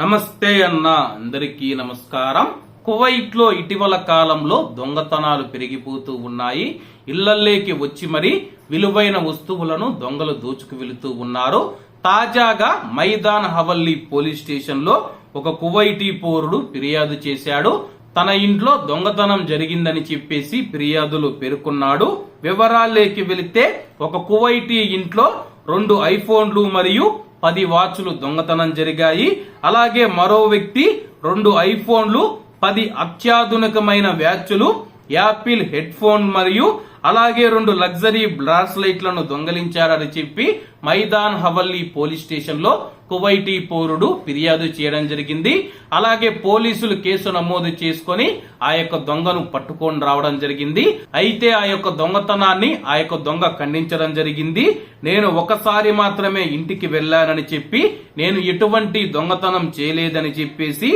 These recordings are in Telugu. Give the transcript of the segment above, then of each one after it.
నమస్తే అన్న అందరికీ నమస్కారం. కువైట్లో ఇటీవల కాలంలో దొంగతనాలు పెరిగిపోతూ ఉన్నాయి. ఇళ్ళల్లోకి వచ్చి మరి విలువైన వస్తువులను దొంగలు దోచుకు వెళుతూ ఉన్నారు. తాజాగా మైదాన్ హవల్లీ పోలీస్ స్టేషన్లో ఒక కువైటీ పౌరుడు ఫిర్యాదు చేశాడు. తన ఇంట్లో దొంగతనం జరిగిందని చెప్పేసి ఫిర్యాదులు పేర్కొన్నాడు. వివరాల్లోకి వెళితే ఒక కువైటీ ఇంట్లో రెండు ఐఫోన్లు మరియు పది వాచ్లు దొంగతనం జరిగాయి. అలాగే మరో వ్యక్తి రెండు ఐఫోన్లు పది అత్యాధునికమైన వ్యాచ్లు యాపిల్ హెడ్ ఫోన్ మరియు అలాగే రెండు లగ్జరీ బ్రాస్లైట్లను దొంగలించారని చెప్పి మైదాన్ హవల్లీ పోలీస్ స్టేషన్లో కువైటీ పౌరుడు ఫిర్యాదు చేయడం జరిగింది. అలాగే పోలీసులు కేసు నమోదు చేసుకొని ఆ యొక్క దొంగను పట్టుకొని రావడం జరిగింది. అయితే ఆ యొక్క దొంగతనాన్ని ఆ యొక్క దొంగ ఖండించడం జరిగింది. నేను ఒకసారి మాత్రమే ఇంటికి వెళ్ళానని చెప్పి నేను ఎటువంటి దొంగతనం చేయలేదని చెప్పేసి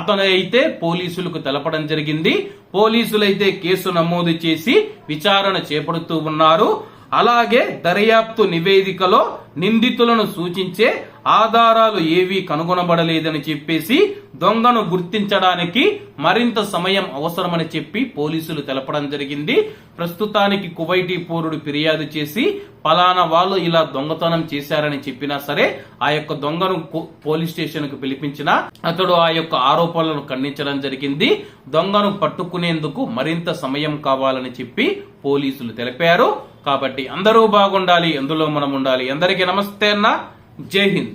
అతను అయితే పోలీసులకు తెలపడం జరిగింది. పోలీసులైతే కేసు నమోదు చేసి విచారణ చేపడుతూ ఉన్నారు. అలాగే దర్యాప్తు నివేదికలో నిందితులను సూచించే ఆధారాలు ఏవీ కనుగొనబడలేదని చెప్పేసి దొంగను గుర్తించడానికి మరింత సమయం అవసరమని చెప్పి పోలీసులు తెలపడం జరిగింది. ప్రస్తుతానికి కువైటీ పౌరుడు ఫిర్యాదు చేసి పలానా వాళ్ళు ఇలా దొంగతనం చేశారని చెప్పినా సరే ఆ యొక్క దొంగను పోలీస్ స్టేషన్కు పిలిపించిన అతడు ఆ యొక్క ఆరోపణలను ఖండించడం జరిగింది. దొంగను పట్టుకునేందుకు మరింత సమయం కావాలని చెప్పి పోలీసులు తెలిపారు. కాబట్టి అందరూ బాగుండాలి ఎందులో మనం ఉండాలి. అందరికీ నమస్తే అన్న. జై హింద్.